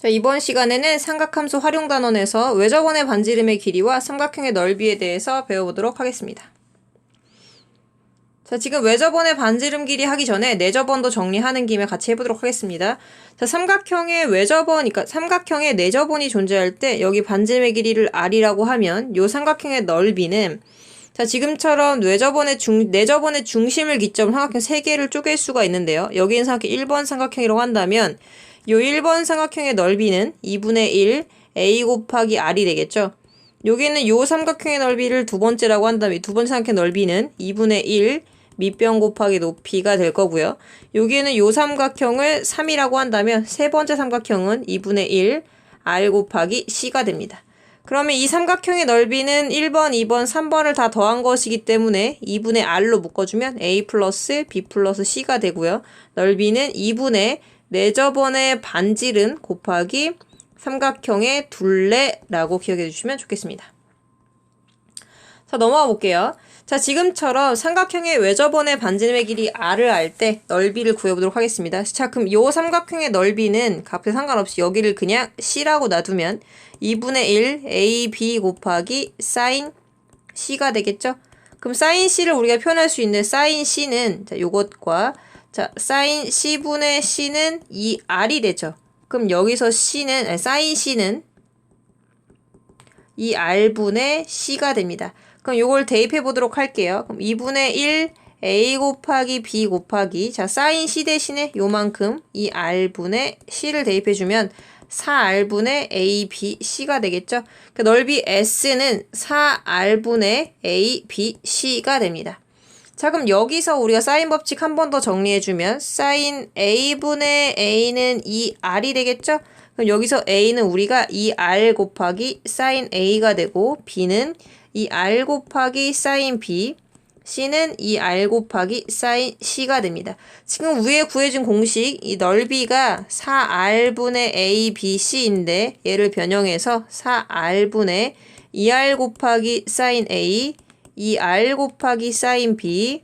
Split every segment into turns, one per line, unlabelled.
자, 이번 시간에는 삼각함수 활용 단원에서 외접원의 반지름의 길이와 삼각형의 넓이에 대해서 배워보도록 하겠습니다. 자, 지금 외접원의 반지름 길이 하기 전에 내접원도 정리하는 김에 같이 해보도록 하겠습니다. 자, 삼각형의 외접원, 그러니까 삼각형의 내접원이 존재할 때 여기 반지름의 길이를 r이라고 하면 요 삼각형의 넓이는 자, 지금처럼 외접원의 중, 내접원의 중심을 기점으로 삼각형 3개를 쪼갤 수가 있는데요. 여기는 삼각형 1번 삼각형이라고 한다면 요 1번 삼각형의 넓이는 2분의 1 a 곱하기 r이 되겠죠. 여기는 요 삼각형의 넓이를 두 번째라고 한다면 두 번째 삼각형의 넓이는 2분의 1 밑변 곱하기 높이가 될 거고요. 여기는 요 삼각형을 3이라고 한다면 세 번째 삼각형은 2분의 1 r 곱하기 c가 됩니다. 그러면 이 삼각형의 넓이는 1번, 2번, 3번을 다 더한 것이기 때문에 2분의 r로 묶어주면 a 플러스 b 플러스 c가 되고요. 넓이는 2분의 내저번의 반지름 곱하기 삼각형의 둘레라고 기억해 주시면 좋겠습니다. 자, 넘어가 볼게요. 자, 지금처럼 삼각형의 외접원의 반지름의 길이 r을 알 때 넓이를 구해보도록 하겠습니다. 자, 그럼 요 삼각형의 넓이는 값에 상관없이 여기를 그냥 c라고 놔두면 2분의 1 ab 곱하기 sin c가 되겠죠? 그럼 sin c를 우리가 표현할 수 있는 sin c는 자, 요것과 자, sin c분의 c는 2r이 되죠. 그럼 여기서 c는 아니, sin c는 2r분의 c가 됩니다. 그럼 요걸 대입해 보도록 할게요. 그럼 2분의 1 a 곱하기 b 곱하기 자 sin c 대신에 요만큼 이 r분의 c를 대입해 주면 4r분의 a, b, c가 되겠죠. 그 넓이 s는 4r분의 a, b, c가 됩니다. 자 그럼 여기서 우리가 사인 법칙 한 번 더 정리해주면 사인 a분의 a는 2r이 되겠죠? 그럼 여기서 a는 우리가 2r 곱하기 사인 a가 되고 b는 2r 곱하기 사인 b c는 2r 곱하기 사인 c가 됩니다. 지금 위에 구해준 공식 이 넓이가 4r분의 a, b, c인데 얘를 변형해서 4r분의 2r 곱하기 사인 a 2r 곱하기 사인 b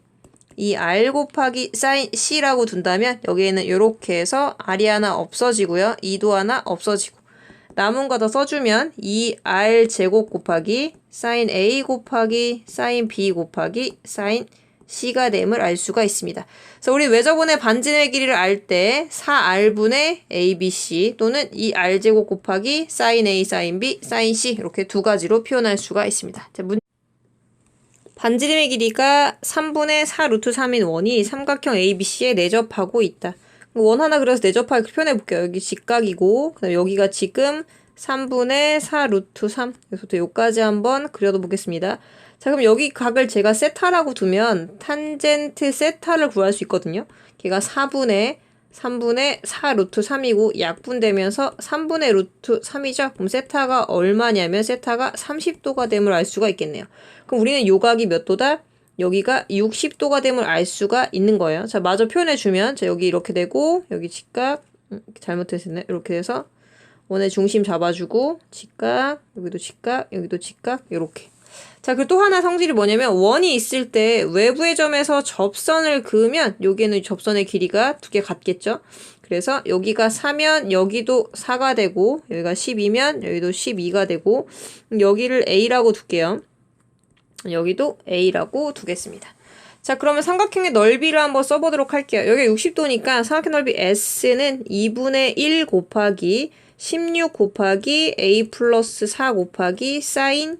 이 r 곱하기 사인 c라고 둔다면 여기에는 이렇게 해서 r이 하나 없어지고요. 2도 하나 없어지고 남은 거 더 써주면 2r 제곱 곱하기 사인 a 곱하기 사인 b 곱하기 사인 c가 됨을 알 수가 있습니다. 그래서 우리 외접원의 반지름의 길이를 알 때 4r분의 abc 또는 2r 제곱 곱하기 사인 a 사인 b 사인 c 이렇게 두 가지로 표현할 수가 있습니다. 자, 문... 반지름의 길이가 3분의 4 루트 3인 원이 삼각형 ABC에 내접하고 있다. 원 하나 그려서 내접하게 표현해 볼게요. 여기 직각이고, 그다음 여기가 지금 3분의 4 루트 3. 여기서부터 여기까지 한번 그려도 보겠습니다. 자, 그럼 여기 각을 제가 세타라고 두면 탄젠트 세타를 구할 수 있거든요. 걔가 4분의 3분의 4 루트 3이고 약분되면서 3분의 루트 3이죠. 그럼 세타가 얼마냐면 세타가 30도가 됨을 알 수가 있겠네요. 그럼 우리는 요각이 몇 도다? 여기가 60도가 됨을 알 수가 있는 거예요. 자, 마저 표현해주면, 자, 여기 이렇게 되고, 여기 직각, 음, 잘못했네. 이렇게 돼서, 원의 중심 잡아주고, 직각, 여기도 직각, 여기도 직각, 이렇게. 자, 그리고 또 하나 성질이 뭐냐면, 원이 있을 때 외부의 점에서 접선을 그으면, 여기에는 접선의 길이가 두 개 같겠죠? 그래서 여기가 4면 여기도 4가 되고, 여기가 12면 여기도 12가 되고, 여기를 A라고 둘게요. 여기도 A라고 두겠습니다. 자, 그러면 삼각형의 넓이를 한번 써보도록 할게요. 여기 60도니까 삼각형 넓이 S는 2분의 1 곱하기 16 곱하기 A 플러스 4 곱하기 사인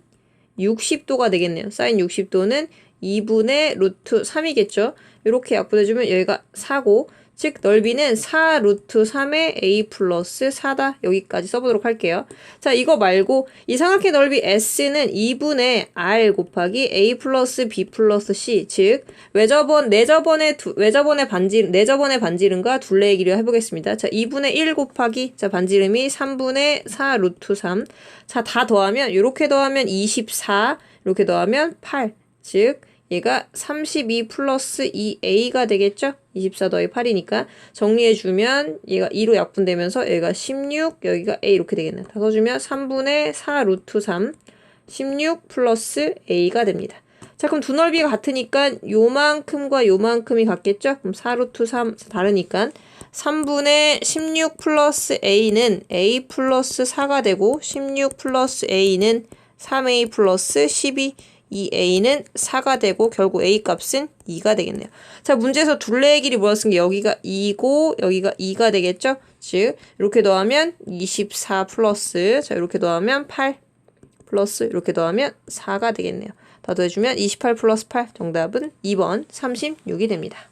60도가 되겠네요. 사인 60도는 2분의 루트 3이겠죠. 이렇게 약분해주면 여기가 4고 즉 넓이는 4 루트 3의 a 플러스 4다. 여기까지 써보도록 할게요. 자 이거 말고 이 삼각형 넓이 s는 2분의 r 곱하기 a 플러스 b 플러스 c 즉 외접원 내접원의 두, 외접원의 반지름 내접원의 반지름과 둘레의 길이 해보겠습니다. 자 2분의 1 곱하기 자 반지름이 3분의 4 루트 3. 자 다 더하면 이렇게 더하면 24 이렇게 더하면 8. 즉 얘가 32 플러스 2a가 되겠죠? 24 더하기 8이니까 정리해주면 얘가 2로 약분되면서 얘가 16 여기가 a 이렇게 되겠네. 다 써주면 3분의 4 루트 3 16 플러스 a가 됩니다. 자 그럼 두 넓이가 같으니까 요만큼과 요만큼이 같겠죠? 그럼 4 루트 3 다르니까 3분의 16 플러스 a는 a 플러스 4가 되고 16 플러스 a는 3a 플러스 12 이 a는 4가 되고 결국 a 값은 2가 되겠네요. 자 문제에서 둘레의 길이 뭐였으니까 여기가 2고 여기가 2가 되겠죠? 즉 이렇게 더하면 24 플러스 자 이렇게 더하면 8 플러스 이렇게 더하면 4가 되겠네요. 다 더해주면 28 플러스 8 정답은 2번 36이 됩니다.